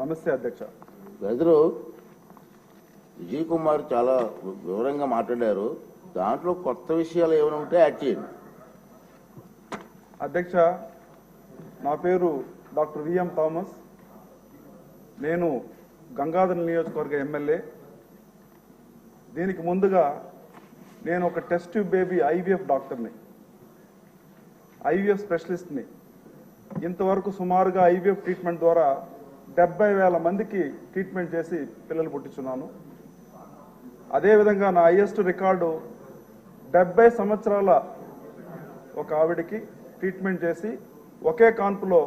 నమస్తే అధ్యక్ష. గదిలో విజయ్ కుమార్ చాలా వివరంగా మాట్లాడారు. దాంట్లో కొత్త విషయాలు ఏమైనా ఉంటే యాడ్ చేయండి. అధ్యక్ష నా పేరు డాక్టర్ విఎం థామస్. నేను గంగాధర నియోజకవర్గ ఎమ్మెల్యే. దీనికి ముందుగా నేను ఒక టెస్ట్ బేబీ ఐవీఎఫ్ డాక్టర్ని ఐవీఎఫ్ స్పెషలిస్ట్ని ఇంతవరకు సుమారుగా ఐవీఎఫ్ ట్రీట్మెంట్ ద్వారా డెబ్బై వేల మందికి ట్రీట్మెంట్ చేసి పిల్లలు పుట్టించున్నాను. అదేవిధంగా నా హైయెస్ట్ రికార్డు డెబ్బై సంవత్సరాల ఒక ఆవిడకి ట్రీట్మెంట్ చేసి ఒకే కాన్పులో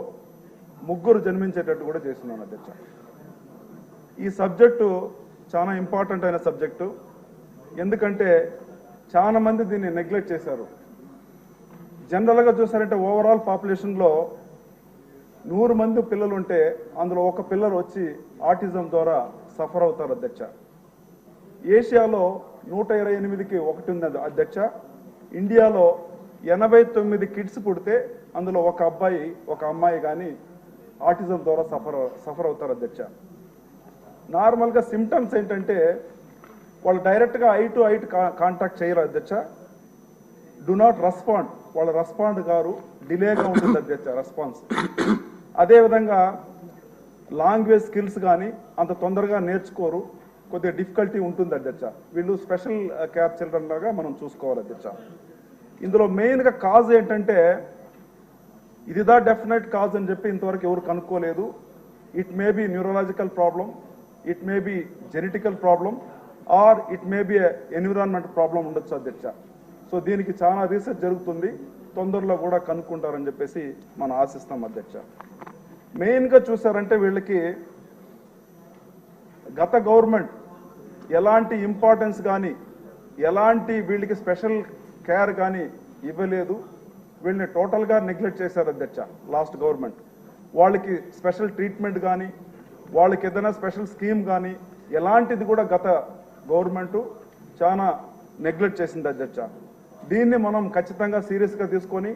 ముగ్గురు జన్మించేటట్టు కూడా చేస్తున్నాను అధ్యక్ష. ఈ సబ్జెక్టు చాలా ఇంపార్టెంట్ అయిన సబ్జెక్టు. ఎందుకంటే చాలామంది దీన్ని నెగ్లెక్ట్ చేశారు. జనరల్గా చూసారంటే ఓవరాల్ పాపులేషన్లో నూరు మంది పిల్లలు ఉంటే అందులో ఒక పిల్లలు వచ్చి ఆటిజం ద్వారా సఫర్ అవుతారు అధ్యక్ష. ఏషియాలో నూట ఇరవై ఎనిమిదికి ఒకటి ఉంది అధ్యక్ష. ఇండియాలో ఎనభై తొమ్మిది కిడ్స్ పుడితే అందులో ఒక అబ్బాయి ఒక అమ్మాయి కానీ ఆటిజం ద్వారా సఫర్ సఫర్ అవుతారు అధ్యక్ష. నార్మల్గా సిమ్టమ్స్ ఏంటంటే వాళ్ళు డైరెక్ట్గా ఐ టు ఐ కాంటాక్ట్ చేయరు అధ్యక్ష. Do not respond. వాళ్ళ రెస్పాండ్ గారు డిలేగా ఉంటుంది అధ్యక్ష రెస్పాన్స్. అదేవిధంగా లాంగ్వేజ్ స్కిల్స్ కానీ అంత తొందరగా నేర్చుకోరు. కొద్దిగా డిఫికల్టీ ఉంటుంది అధ్యక్ష. వీళ్ళు స్పెషల్ కేర్ చిల్డ్రన్ లాగా మనం చూసుకోవాలి అధ్యక్ష. ఇందులో మెయిన్గా కాజ్ ఏంటంటే ఇదిదా డెఫినెట్ కాజ్ అని చెప్పి ఇంతవరకు ఎవరు కనుక్కోలేదు. It may be neurological problem it may be genetical problem or it may be environment problem ఉండొచ్చు అధ్యక్ష. సో దీనికి చాలా రీసెర్చ్ జరుగుతుంది. తొందరలో కూడా కనుక్కుంటారని చెప్పేసి మనం ఆశిస్తాం అధ్యక్ష. మెయిన్గా చూసారంటే వీళ్ళకి గత గవర్నమెంట్ ఎలాంటి ఇంపార్టెన్స్ కానీ ఎలాంటి వీళ్ళకి స్పెషల్ కేర్ కానీ ఇవ్వలేదు. వీళ్ళని టోటల్గా నెగ్లెక్ట్ చేశారు అధ్యక్ష లాస్ట్ గవర్నమెంట్. వాళ్ళకి స్పెషల్ ట్రీట్మెంట్ కానీ వాళ్ళకి ఏదైనా స్పెషల్ స్కీమ్ కానీ ఎలాంటిది కూడా గత గవర్నమెంట్ చాలా నెగ్లెక్ట్ చేసింది అధ్యక్ష. దీన్ని మనం ఖచ్చితంగా సీరియస్గా తీసుకొని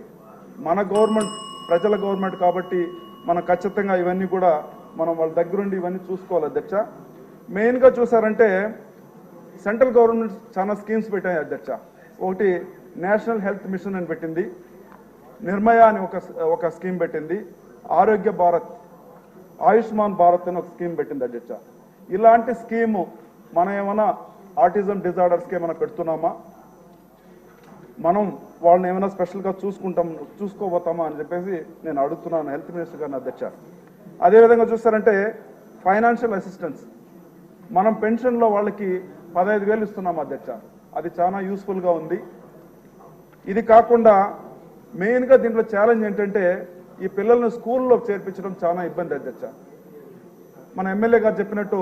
మన గవర్నమెంట్ ప్రజల గవర్నమెంట్ కాబట్టి మనం ఖచ్చితంగా ఇవన్నీ కూడా మనం వాళ్ళ దగ్గరుండి ఇవన్నీ చూసుకోవాలి అధ్యక్ష. మెయిన్గా చూసారంటే సెంట్రల్ గవర్నమెంట్ చాలా స్కీమ్స్ పెట్టాయి అధ్యక్ష. ఒకటి నేషనల్ హెల్త్ మిషన్ అని పెట్టింది. నిర్మయ అని ఒక ఒక స్కీమ్ పెట్టింది. ఆరోగ్య భారత్ ఆయుష్మాన్ భారత్ అని ఒక స్కీమ్ పెట్టింది అధ్యక్ష. ఇలాంటి స్కీము మనం ఏమైనా ఆటిజం డిజార్డర్స్కి ఏమైనా పెడుతున్నామా? మనం వాళ్ళని ఏమైనా స్పెషల్గా చూసుకుంటాం చూసుకోబోతామా అని చెప్పేసి నేను అడుగుతున్నాను హెల్త్ మినిస్టర్ గారిని అధ్యక్ష. అదేవిధంగా చూస్తారంటే ఫైనాన్షియల్ అసిస్టెన్స్. మనం పెన్షన్లో వాళ్ళకి పదహైదు వేలు ఇస్తున్నాం అధ్యక్ష. అది చాలా యూస్ఫుల్గా ఉంది. ఇది కాకుండా మెయిన్గా దీంట్లో ఛాలెంజ్ ఏంటంటే ఈ పిల్లల్ని స్కూల్లో చేర్పించడం చాలా ఇబ్బంది అధ్యక్ష. మన ఎమ్మెల్యే గారు చెప్పినట్టు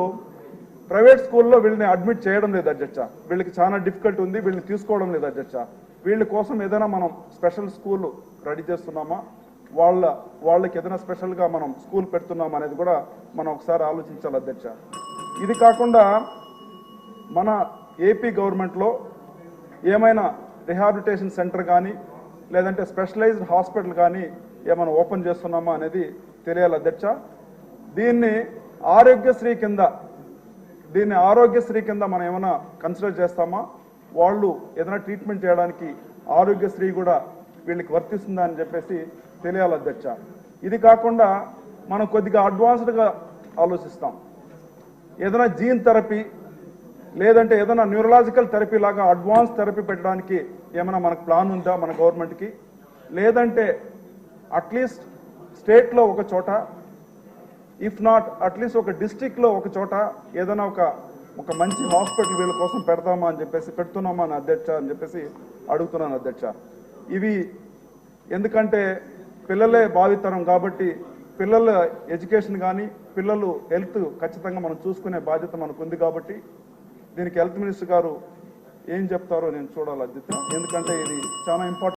ప్రైవేట్ స్కూల్లో వీళ్ళని అడ్మిట్ చేయడం లేదు అధ్యక్ష. వీళ్ళకి చాలా డిఫికల్ట్ ఉంది వీళ్ళని తీసుకోవడం లేదు అధ్యక్ష. వీళ్ళ కోసం ఏదైనా మనం స్పెషల్ స్కూల్ రెడీ చేస్తున్నామా? వాళ్ళ వాళ్ళకి ఏదైనా స్పెషల్గా మనం స్కూల్ పెడుతున్నామా అనేది కూడా మనం ఒకసారి ఆలోచించాలి అధ్యక్ష. ఇది కాకుండా మన ఏపీ గవర్నమెంట్లో ఏమైనా రిహాబిలిటేషన్ సెంటర్ కానీ లేదంటే స్పెషలైజ్డ్ హాస్పిటల్ కానీ ఏమైనా ఓపెన్ చేస్తున్నామా అనేది తెలియాలి అధ్యక్ష. దీన్ని ఆరోగ్యశ్రీ కింద దీన్ని ఆరోగ్యశ్రీ కింద మనం ఏమైనా కన్సిడర్ చేస్తామా? వాళ్ళు ఏదైనా ట్రీట్మెంట్ చేయడానికి ఆరోగ్యశ్రీ కూడా వీళ్ళకి వర్తిస్తుందా అని చెప్పేసి తెలియాలి అధ్యక్ష. ఇది కాకుండా మనం కొద్దిగా అడ్వాన్స్డ్గా ఆలోచిస్తాం. ఏదైనా జీన్ థెరపీ లేదంటే ఏదైనా న్యూరలాజికల్ థెరపీ లాగా అడ్వాన్స్ థెరపీ పెట్టడానికి ఏమైనా మనకు ప్లాన్ ఉందా మన గవర్నమెంట్కి లేదంటే అట్లీస్ట్ స్టేట్లో ఒక చోట ఇఫ్ నాట్ అట్లీస్ట్ ఒక డిస్టిక్లో ఒక చోట ఏదైనా ఒక ఒక మంచి హాస్పిటల్ వీళ్ళ కోసం పెడతామా అని చెప్పేసి పెడుతున్నామా అని అధ్యక్ష అని చెప్పేసి అడుగుతున్నాను అధ్యక్ష. ఇవి ఎందుకంటే పిల్లలే భావితరం కాబట్టి పిల్లల ఎడ్యుకేషన్ కానీ పిల్లలు హెల్త్ ఖచ్చితంగా మనం చూసుకునే బాధ్యత మనకు ఉంది కాబట్టి దీనికి హెల్త్ మినిస్టర్ గారు ఏం చెప్తారో నేను చూడాలి అధ్యక్ష. ఎందుకంటే ఇది చాలా ఇంపార్టెంట్